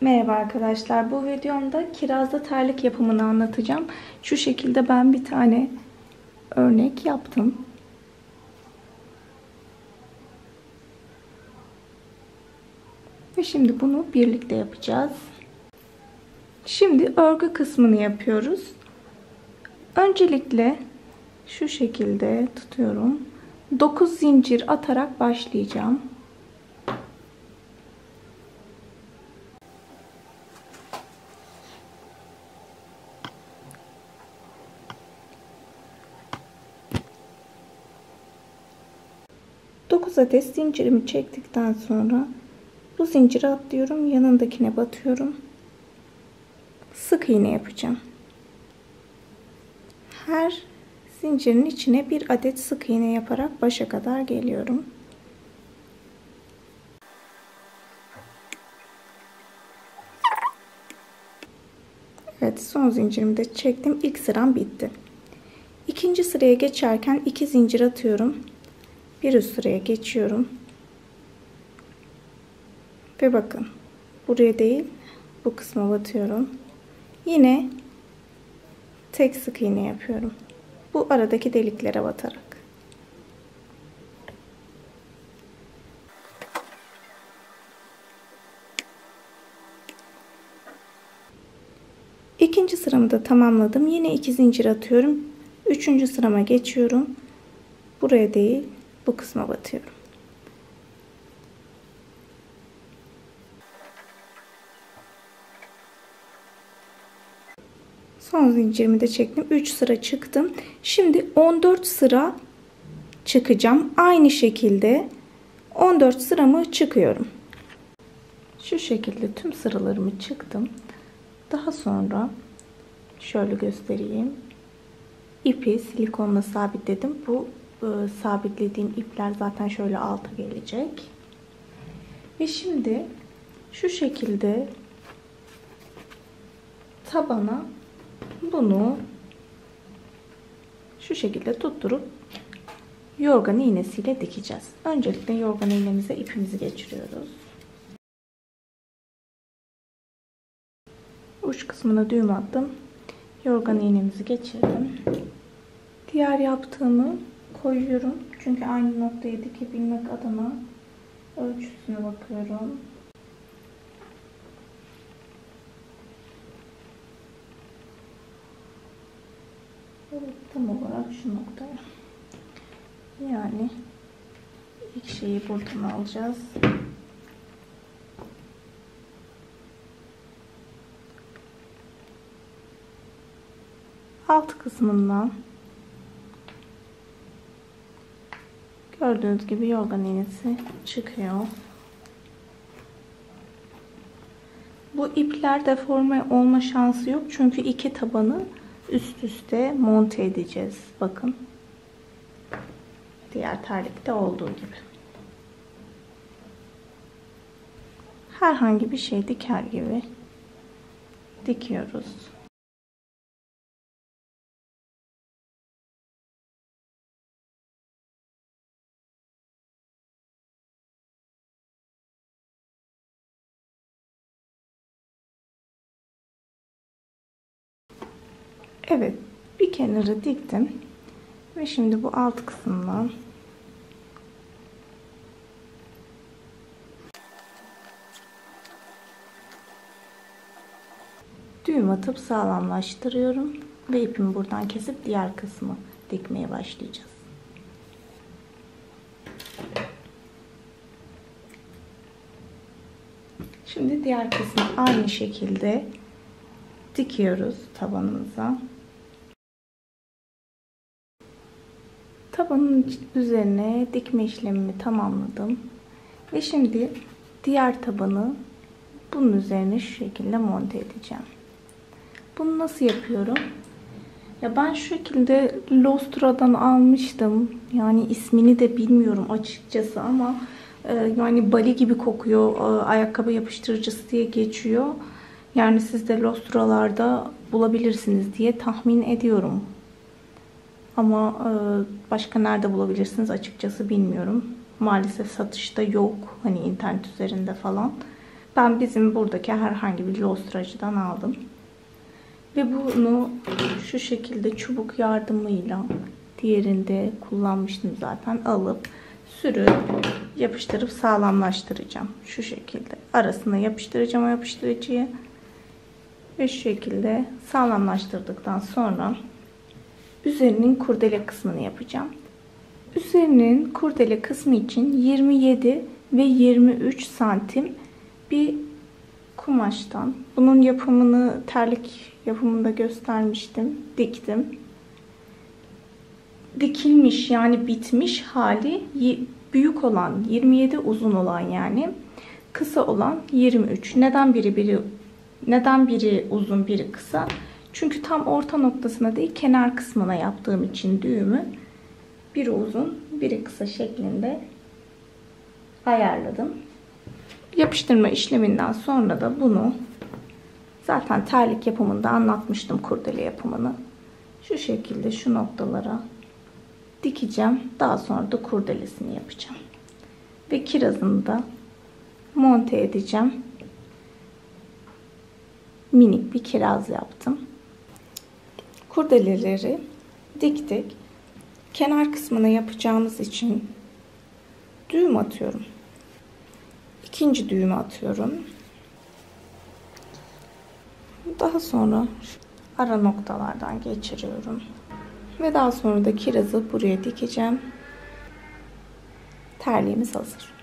Merhaba arkadaşlar. Bu videomda kirazda terlik yapımını anlatacağım. Şu şekilde ben bir tane örnek yaptım. Ve şimdi bunu birlikte yapacağız. Şimdi örgü kısmını yapıyoruz. Öncelikle şu şekilde tutuyorum. 9 zincir atarak başlayacağım. Dokuz adet zincirimi çektikten sonra bu zinciri atlıyorum. Yanındakine batıyorum. Sık iğne yapacağım. Her zincirin içine bir adet sık iğne yaparak başa kadar geliyorum. Evet son zincirimi de çektim. İlk sıram bitti. İkinci sıraya geçerken iki zincir atıyorum. Bir üst sıraya geçiyorum. Ve bakın buraya değil bu kısma batıyorum. Yine tek sık iğne yapıyorum. Bu aradaki deliklere batarak. İkinci sıramı da tamamladım. Yine iki zincir atıyorum. Üçüncü sırama geçiyorum. Buraya değil bu kısma batıyorum. Son zincirimi de çektim. 3 sıra çıktım. Şimdi 14 sıra çıkacağım. Aynı şekilde 14 sıramı çıkıyorum. Şu şekilde tüm sıralarımı çıktım. Daha sonra şöyle göstereyim. İpi silikonla sabitledim. Bu e, sabitlediğim ipler zaten şöyle alta gelecek. Ve şimdi şu şekilde tabana bunu şu şekilde tutturup yorgan iğnesiyle dikeceğiz. Öncelikle yorgan iğnemize ipimizi geçiriyoruz. Uç kısmına düğüm attım. Yorgan iğnemizi geçirdim. Diğer yaptığımı koyuyorum. Çünkü aynı noktayı dikebilmek adına ölçüsüne bakıyorum. Evet tam olarak şu noktaya. Yani ilk şeyi buradan alacağız. Alt kısmından gördüğünüz gibi yorgan iğnesi çıkıyor. Bu ipler deforme olma şansı yok çünkü iki tabanı üst üste monte edeceğiz. Bakın. Diğer terlikte olduğu gibi. Herhangi bir şey diker gibi dikiyoruz. Evet, bir kenarı diktim. Ve şimdi bu alt kısımdan düğüm atıp sağlamlaştırıyorum ve ipimi buradan kesip diğer kısmı dikmeye başlayacağız. Şimdi diğer kısmı aynı şekilde dikiyoruz tabanımıza. Tabanın üzerine dikme işlemimi tamamladım. Ve şimdi diğer tabanı bunun üzerine şu şekilde monte edeceğim. Bunu nasıl yapıyorum? Ya ben şu şekilde Lostra'dan almıştım. Yani ismini de bilmiyorum açıkçası ama e, yani bali gibi kokuyor. E, ayakkabı yapıştırıcısı diye geçiyor. Yani siz de Lostra'larda bulabilirsiniz diye tahmin ediyorum. Ama e, başka nerede bulabilirsiniz açıkçası bilmiyorum. Maalesef satışta yok. Hani internet üzerinde falan. Ben bizim buradaki herhangi bir lostracıdan aldım. Ve bunu şu şekilde çubuk yardımıyla diğerinde kullanmıştım zaten alıp sürüp yapıştırıp sağlamlaştıracağım. Şu şekilde arasına yapıştıracağım o yapıştırıcıyı. Ve şu şekilde sağlamlaştırdıktan sonra üzerinin kurdele kısmını yapacağım. Üzerinin kurdele kısmı için 27 ve 23 santim bir kumaştan. Bunun yapımını terlik yapımında göstermiştim. Diktim. Dikilmiş yani bitmiş hali büyük olan 27 uzun olan yani kısa olan 23. Neden biri biri neden biri uzun biri kısa? Çünkü tam orta noktasına değil kenar kısmına yaptığım için düğümü biri uzun biri kısa şeklinde ayarladım. Yapıştırma işleminden sonra da bunu zaten terlik yapımında anlatmıştım kurdele yapımını. Şu şekilde şu noktalara dikeceğim. Daha sonra da kurdelesini yapacağım. Ve kirazını da monte edeceğim. Minik bir kiraz yaptım. Kurdeleleri diktik. Kenar kısmına yapacağımız için düğüm atıyorum. İkinci düğümü atıyorum. Daha sonra ara noktalardan geçiriyorum. Ve daha sonra da kirazı buraya dikeceğim. Terliğimiz hazır.